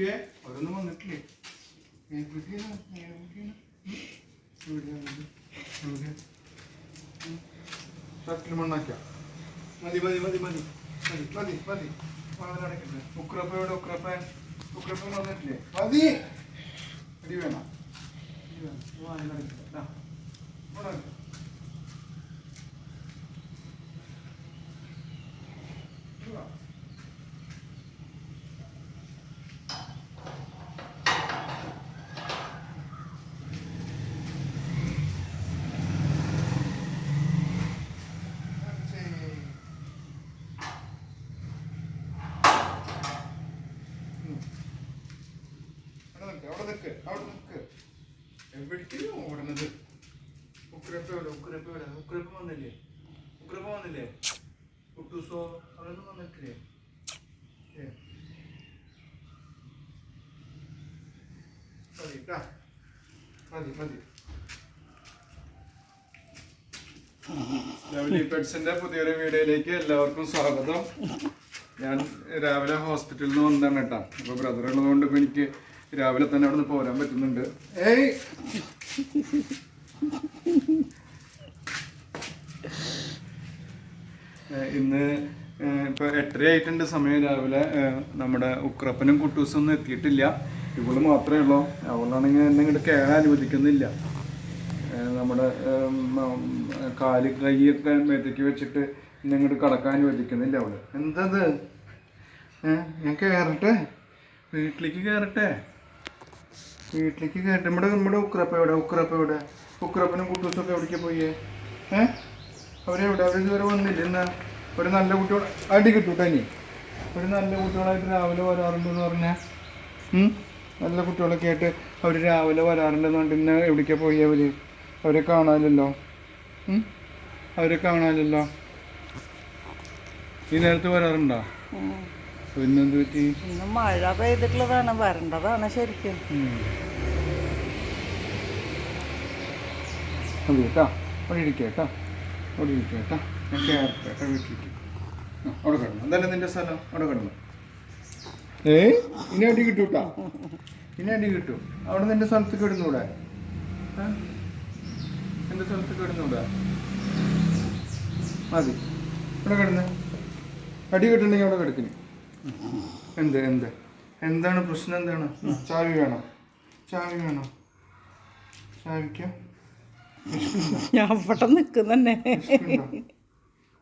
ഏ അവരൊന്നും വന്നിട്ടില്ലേ? എവിടെയാണ് ഇത്? എവിടെയാ? മണ്ണാക്കിയ. മതി മതി മതി മതി മതി മതി മതി. വളരെ അടക്കട്ടെ ഉക്രപ്പ എവിടെ ഉക്രപ്പ ഉക്രപ്പ വന്നിട്ടില്ലേ? മതി. അടി വേണം. വേണം. വളരെ നടക്കില്ല ദാ, ഇവിടെ വരൂ. ഇവിടെ വാ. നിക്ക്, അവിടെ നിൽക്ക് എവിടേക്കും ഓടണത്? ഉക്രപ്പ് എവിടെ? ഉക്രപ്പ് എവിടെ? ഉക്രപ്പ് വന്നില്ലേ? ഉക്രപ്പ് വന്നില്ലേ? കുട്ടൂസോ? അവരൊന്നും വന്നിട്ടില്ലേ? മതി. മതി, മതി. ലവ്ലി പെറ്റ്സിന്റെ പുതിയൊരു വീഡിയോയിലേക്ക് എല്ലാവർക്കും സ്വാഗതം ഞാൻ രാവിലെ ഹോസ്പിറ്റലിൽ നിന്ന് വന്നതാണ് കേട്ടോ അപ്പൊ ബ്രദർ ഉള്ളതുകൊണ്ട് എനിക്ക് രാവിലെ തന്നെ അവിടെ നിന്ന് പോരാൻ പറ്റുന്നുണ്ട്. ഏയ്! ഇന്ന് ഇപ്പൊ എട്ടര ആയിട്ടുണ്ട് സമയം രാവിലെ. നമ്മുടെ ഉക്രപ്പനും കുട്ടൂസും ഒന്നും എത്തിയിട്ടില്ല. ഇവൾ മാത്രമേ ഉള്ളൂ. അവളാണെങ്കിൽ എന്നെ ഇങ്ങോട്ട് കയറാൻ അനുവദിക്കുന്നില്ല. നമ്മുടെ കാൽ കൈയൊക്കെ മേത്തേക്ക് വെച്ചിട്ട് എന്നെ ഇങ്ങോട്ട് കടക്കാൻ അനുവദിക്കുന്നില്ല അവൾ. എന്തത്? ഞാൻ കയറട്ടെ വീട്ടിലേക്ക് കയറട്ടെ വീട്ടിലേക്ക് കേട്ട് നമ്മുടെ നമ്മുടെ ഉക്രപ്പ എവിടെ? ഉക്രപ്പ എവിടെ? ഉക്രപ്പനും കുട്ടൂസൊക്കെ എവിടേക്ക് പോയേ? ഏഹ് അവരെവിടെ അവർ ഇതുവരെ വന്നില്ല എന്നാ ഒരു നല്ല കുട്ടിയോട് അടി കിട്ടൂട്ടെ ഇനി? ഒരു നല്ല കുട്ടികളായിട്ട് രാവിലെ വരാറുണ്ടെന്ന് പറഞ്ഞാൽ നല്ല കുട്ടികളൊക്കെ ആയിട്ട് അവർ രാവിലെ വരാറുണ്ടെന്ന് പറഞ്ഞിട്ട് ഇന്ന് എവിടേക്കാ പോയി അവർ? അവരെ കാണാനില്ലല്ലോ. അവരെ കാണാനില്ലല്ലോ. ഈ നേരത്ത് വരാറുണ്ടോ? പിന്നെന്ത് പറ്റി? ഇന്ന് മഴ പെയ്തിട്ടുള്ളതാണ്. വരണ്ടതാണ് ശരിക്കും. ഉം. അത് കേട്ടാ. അവിടെ ഇരിക്കുക കേട്ടാ. അവിടെ ഇരിക്കുക കേട്ടാ. ഞാൻ കയറട്ടെ കേട്ടോ വീട്ടിലേക്ക്. അവിടെ കിടന്നു. എന്തായാലും നിന്റെ സ്ഥലം? അവിടെ കിടന്നു. ഏ? ഇനി അടി കിട്ടൂട്ടാ ഇനി അടി കിട്ടും. അവിടെ നിന്റെ സ്ഥലത്ത് കിടന്നൂടെ? ആ? എന്റെ സ്ഥലത്ത് കിടന്നൂടെ? മതി. ഇവിടെ കിടന്ന്. അടി കിട്ടണമെങ്കിൽ അവിടെ കിടക്കിന് എന്ത് എന്ത്? എന്താണ് പ്രശ്നം എന്താണ്? ചാവി വേണോ. ചാവി വേണോ. ചാവിക്കോ ഞാൻ ഇവിടെ നിൽക്കുന്നെ വിശക്കുണ്ടോ?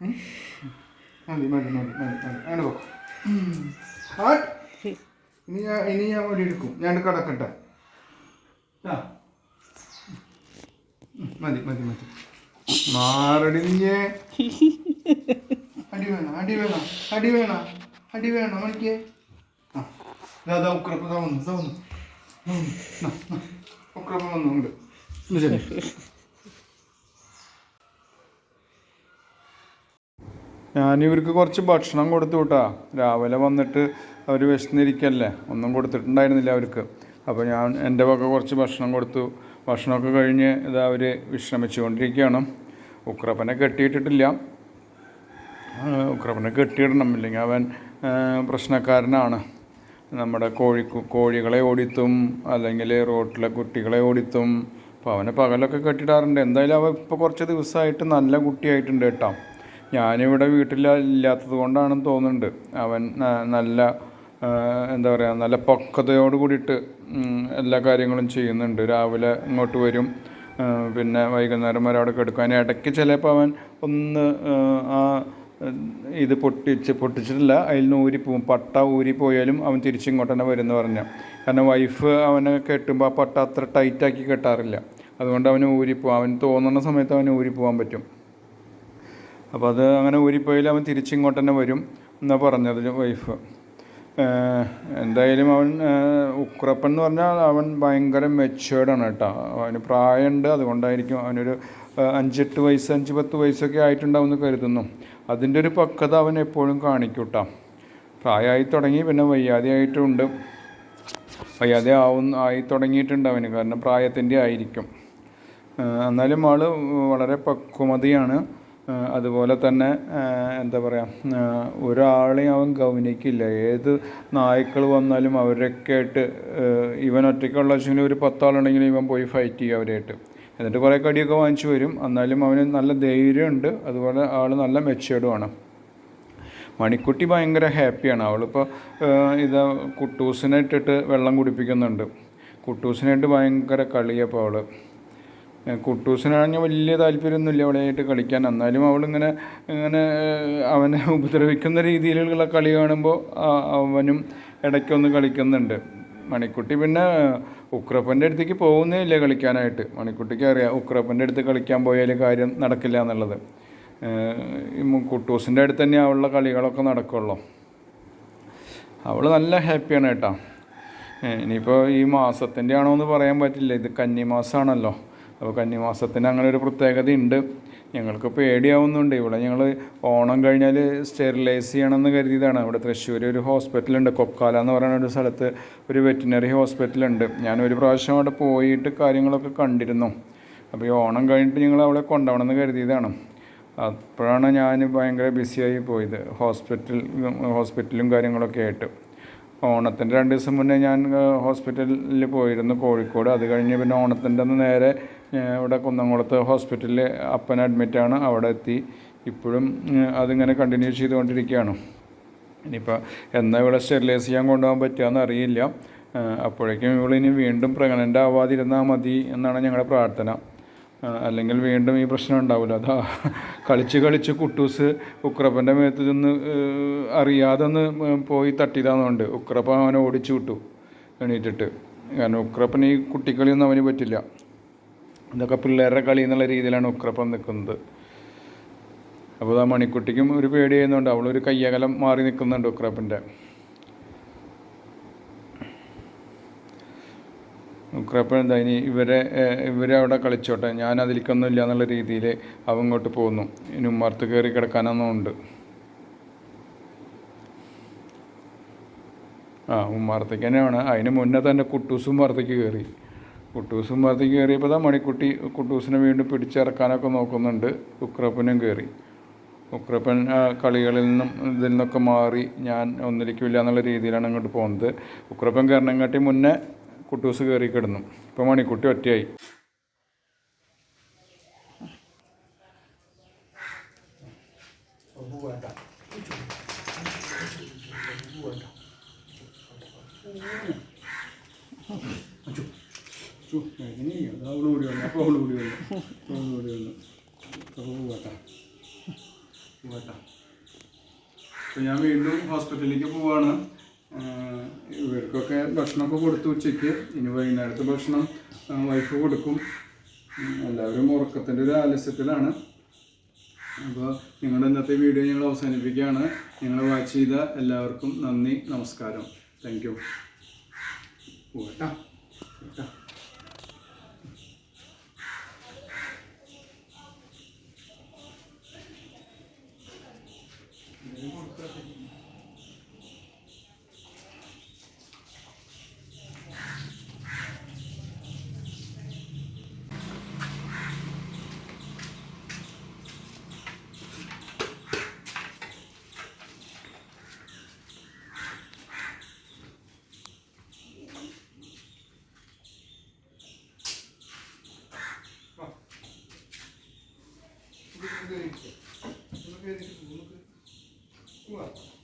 ഉം? മതി മതി മതി മതി മതി. അങ്ങനെ പോ. ഇനി ഞാൻ ഇനി ഞാൻ വടി എടുക്കും ഞാൻ കടക്കട്ടെ. ആ. മതി മതി മതി. മാറടിഞ്ഞേ. അടി വേണം അടി വേണം അടി വേണം. അടി വേണം മണിക്ക്? ദാ ഉക്രപ്പ് വന്നു ദാ വന്നു. ദാ വന്നു. ഉക്രപ്പ് ഉണ്ട്. ഞാനിവർക്ക് കുറച്ച് ഭക്ഷണം കൊടുത്തു വിട്ടാ രാവിലെ വന്നിട്ട് അവർ വിശന്നിരിക്കല്ലേ? ഒന്നും കൊടുത്തിട്ടുണ്ടായിരുന്നില്ല അവർക്ക്. അപ്പോൾ ഞാൻ എന്റെ വക കുറച്ച് ഭക്ഷണം കൊടുത്തു. ഭക്ഷണമൊക്കെ കഴിഞ്ഞ് ഇത് അവർ വിശ്രമിച്ചുകൊണ്ടിരിക്കുകയാണ്. ഉക്രപ്പനെ കെട്ടിയിട്ടിട്ടില്ല. ഉക്രപ്പനെ കെട്ടിയിടണം. ഇല്ലെങ്കിൽ അവൻ പ്രശ്നക്കാരനാണ്. നമ്മുടെ കോഴി കോഴികളെ ഓടിത്തും അല്ലെങ്കിൽ റോട്ടിലെ കുട്ടികളെ ഓടിത്തും. അപ്പോൾ അവനെ പകലൊക്കെ കെട്ടിടാറുണ്ട്. എന്തായാലും അവൻ ഇപ്പോൾ കുറച്ച് ദിവസമായിട്ട് നല്ല കുട്ടിയായിട്ടുണ്ട് കേട്ടോ. ഞാനിവിടെ വീട്ടിൽ ഇല്ലാത്തത് കൊണ്ടാണെന്ന് തോന്നുന്നുണ്ട്. അവൻ നല്ല എന്താ പറയുക നല്ല പക്വതയോട് കൂടിയിട്ട് എല്ലാ കാര്യങ്ങളും ചെയ്യുന്നുണ്ട്. രാവിലെ ഇങ്ങോട്ട് വരും. പിന്നെ വൈകുന്നേരം വരെ അവിടെ കിടക്കാൻ ഇടയ്ക്ക് ചിലപ്പോൾ അവൻ ഒന്ന് ആ ഇത് പൊട്ടിച്ച് പൊട്ടിച്ചിട്ടില്ല. അതിൽ നിന്ന് ഊരിപ്പോവും പട്ട ഊരിപ്പോയാലും അവൻ തിരിച്ചിങ്ങോട്ട് തന്നെ വരും എന്ന് പറഞ്ഞ. കാരണം വൈഫ് അവനെ കെട്ടുമ്പോൾ ആ പട്ട അത്ര ടൈറ്റാക്കി കെട്ടാറില്ല. അതുകൊണ്ട് അവന് ഊരിപ്പോവും അവൻ തോന്നുന്ന സമയത്ത് അവന് ഊരിപ്പോവാൻ പറ്റും. അപ്പോൾ അത് അങ്ങനെ ഊരിപ്പോയാലും അവൻ തിരിച്ചിങ്ങോട്ട് തന്നെ വരും എന്നാണ് പറഞ്ഞത് വൈഫ് എന്തായാലും അവൻ ഉക്രപ്പൻ എന്ന് പറഞ്ഞാൽ അവൻ ഭയങ്കര മെച്ചുവേർഡാണ് കേട്ടോ. അവന് പ്രായമുണ്ട്. അതുകൊണ്ടായിരിക്കും അവനൊരു അഞ്ചെട്ട് വയസ്സ് അഞ്ച് പത്ത് വയസ്സൊക്കെ ആയിട്ടുണ്ടാവുമെന്ന് കരുതുന്നു. അതിന്റെ ഒരു പക്വത അവൻ എപ്പോഴും കാണിക്കൂട്ടാം. പ്രായമായി തുടങ്ങി പിന്നെ വയ്യാതെയായിട്ടുണ്ട്. വയ്യാതെ ആവുന്ന ആയി തുടങ്ങിയിട്ടുണ്ട് അവന്. കാരണം പ്രായത്തിന്റെ ആയിരിക്കും. എന്നാലും ആൾ വളരെ പക്വമതിയാണ്. അതുപോലെ തന്നെ എന്താ പറയുക ഒരാളെയും അവൻ ഗൗനിക്കില്ല. ഏത് നായ്ക്കൾ വന്നാലും അവരൊക്കെ ആയിട്ട് ഇവൻ ഒറ്റയ്ക്കുള്ള വെച്ചെങ്കിൽ ഒരു പത്താളുണ്ടെങ്കിലും ഇവൻ പോയി ഫൈറ്റ് ചെയ്യും അവരായിട്ട്. എന്നിട്ട് കുറേ കടിയൊക്കെ വാങ്ങിച്ചു വരും. എന്നാലും അവന് നല്ല ധൈര്യമുണ്ട്. അതുപോലെ ആൾ നല്ല മെച്ചേർഡുമാണ് മണിക്കുട്ടി ഭയങ്കര ഹാപ്പിയാണ്. അവളിപ്പോൾ ഇത് കുട്ടൂസിനെ ഇട്ടിട്ട് വെള്ളം കുടിപ്പിക്കുന്നുണ്ട്. കുട്ടൂസിനായിട്ട് ഭയങ്കര കളിയപ്പോൾ അവൾ കുട്ടൂസിനാണെങ്കിൽ വലിയ താല്പര്യമൊന്നുമില്ല അവളായിട്ട് കളിക്കാൻ. എന്നാലും അവളിങ്ങനെ ഇങ്ങനെ അവനെ ഉപദ്രവിക്കുന്ന രീതിയിലുള്ള കളി കാണുമ്പോൾ അവനും ഇടയ്ക്കൊന്ന് കളിക്കുന്നുണ്ട്. മണിക്കുട്ടി പിന്നെ ഉക്രപ്പന്റെ അടുത്തേക്ക് പോകുന്നേ ഇല്ല കളിക്കാനായിട്ട്. മണിക്കുട്ടിക്ക് അറിയാം ഉക്രപ്പന്റെ അടുത്ത് കളിക്കാൻ പോയാൽ കാര്യം നടക്കില്ല എന്നുള്ളത്. കുട്ടൂസിന്റെ അടുത്ത് തന്നെ അവളുടെ കളികളൊക്കെ നടക്കുള്ളൂ. അവൾ നല്ല ഹാപ്പിയാണ് കേട്ടോ. ഇനിയിപ്പോൾ ഈ മാസത്തിന്റെ ആണോ എന്ന് പറയാൻ പറ്റില്ല. ഇത് കന്നിമാസമാണല്ലോ അപ്പോൾ കന്നിമാസത്തിന് അങ്ങനെ ഒരു പ്രത്യേകത ഉണ്ട് ഞങ്ങൾക്ക് പേടിയാവുന്നുണ്ട്. ഇവിടെ ഞങ്ങൾ ഓണം കഴിഞ്ഞാൽ സ്റ്റെറിലൈസ് ചെയ്യണമെന്ന് കരുതിയതാണ്. ഇവിടെ തൃശ്ശൂർ ഒരു ഹോസ്പിറ്റലുണ്ട്. കൊക്കാല എന്ന് പറയുന്ന ഒരു സ്ഥലത്ത് ഒരു വെറ്റിനറി ഹോസ്പിറ്റലുണ്ട്. ഞാൻ ഒരു പ്രാവശ്യം അവിടെ പോയിട്ട് കാര്യങ്ങളൊക്കെ കണ്ടിരുന്നു. അപ്പോൾ ഈ ഓണം കഴിഞ്ഞിട്ട് ഞങ്ങൾ അവളെ കൊണ്ടുപോകണമെന്ന് കരുതിയതാണ്. അപ്പോഴാണ് ഞാൻ ഭയങ്കര ബിസിയായി പോയത്. ഹോസ്പിറ്റൽ ഹോസ്പിറ്റലും കാര്യങ്ങളൊക്കെ ആയിട്ട്. ഓണത്തിന്റെ രണ്ട് ദിവസം മുന്നേ ഞാൻ ഹോസ്പിറ്റലിൽ പോയിരുന്നു കോഴിക്കോട്. അത് കഴിഞ്ഞ് പിന്നെ ഓണത്തിന്റെ നേരെ ഇവിടെ കുന്നംകുളത്ത് ഹോസ്പിറ്റലിൽ അപ്പൻ അഡ്മിറ്റാണ് അവിടെ എത്തി. ഇപ്പോഴും അതിങ്ങനെ കണ്ടിന്യൂ ചെയ്തുകൊണ്ടിരിക്കുകയാണ്. ഇനിയിപ്പോൾ എന്നാൽ ഇവിടെ സ്റ്റെറിലൈസ് ചെയ്യാൻ കൊണ്ടുപോകാൻ പറ്റുകയെന്ന് അറിയില്ല. അപ്പോഴേക്കും ഇവളിനി വീണ്ടും പ്രഗ്നന്റ് ആവാതിരുന്നാൽ മതി എന്നാണ് ഞങ്ങളുടെ പ്രാർത്ഥന. അല്ലെങ്കിൽ വീണ്ടും ഈ പ്രശ്നം ഉണ്ടാവില്ല. അതാ കളിച്ച് കളിച്ച് കുട്ടൂസ് ഉക്രപ്പന്റെ മേത്ത് നിന്ന് അറിയാതെ ഒന്ന് പോയി തട്ടിയതാന്നുണ്ട് ഉക്രപ്പ അവനെ ഓടിച്ചു വിട്ടു എണീറ്റിട്ട്. കാരണം ഉക്രപ്പന് ഈ കുട്ടിക്കളിയൊന്നും അവന് പറ്റില്ല. ഇതൊക്കെ പിള്ളേരുടെ കളി എന്നുള്ള രീതിയിലാണ് ഉക്രപ്പം നിൽക്കുന്നത്. അപ്പോൾ ആ മണിക്കുട്ടിക്കും ഒരു പേടി ചെയ്യുന്നുണ്ട് അവളൊരു കയ്യകലം മാറി നിൽക്കുന്നുണ്ട് ഉക്രപ്പിന്റെ. ഉക്രപ്പൻ എന്താ ഇനി ഇവരെ ഇവരെ അവിടെ കളിച്ചോട്ടെ. ഞാൻ അതിലേക്കൊന്നും ഇല്ല എന്നുള്ള രീതിയിൽ അവങ്ങോട്ട് പോകുന്നു. ഇനി ഉമ്മർത്ത് കയറി കിടക്കാനൊന്നും ഉണ്ട്. ആ ഉമ്മാർത്തേക്ക് തന്നെയാണ്. അതിന് മുന്നേ തന്നെ കുട്ടൂസും ഉമ്മാർത്തേക്ക് കയറി. കുട്ടൂസും ഉമ്മാർത്തേക്ക് കയറിയപ്പോൾ ഇതാ മണിക്കുട്ടി കുട്ടൂസിനെ വീണ്ടും പിടിച്ചിറക്കാനൊക്കെ നോക്കുന്നുണ്ട്. ഉക്രപ്പനും കയറി. ഉക്രപ്പൻ കളികളിൽ നിന്നും ഇതിൽ നിന്നൊക്കെ മാറി ഞാൻ ഒന്നിലേക്കില്ല എന്നുള്ള രീതിയിലാണ് അങ്ങോട്ട് പോകുന്നത്. ഉക്രപ്പൻ കയറണങ്ങാട്ടി മുന്നേ കുട്ടൂസ് കയറി കിടന്നു. ഇപ്പോൾ മണിക്കുട്ടി ഒറ്റയായി. അവളോടി വന്നു. അപ്പോൾ വന്നു. അവളോടി വന്നു. അപ്പോൾ പോവാട്ടാ. പോവാട്ടാ. അപ്പോൾ ഞാൻ വീണ്ടും ഹോസ്പിറ്റലിലേക്ക് പോവാണ്. ഇവർക്കൊക്കെ ഭക്ഷണമൊക്കെ കൊടുത്തു ഉച്ചയ്ക്ക്. ഇനി വൈകുന്നേരത്തെ ഭക്ഷണം വൈഫ് കൊടുക്കും. എല്ലാവരും ഉറക്കത്തിന്റെ ഒരു ആലസ്യത്തിലാണ്. അപ്പോൾ നിങ്ങളുടെ ഇന്നത്തെ വീഡിയോ ഞങ്ങൾ അവസാനിപ്പിക്കുകയാണ്. നിങ്ങൾ വാച്ച് ചെയ്ത എല്ലാവർക്കും നന്ദി നമസ്കാരം. Thank you. പോട്ടാ Bunu göreceğim. Bunu göreceğim. vamos lá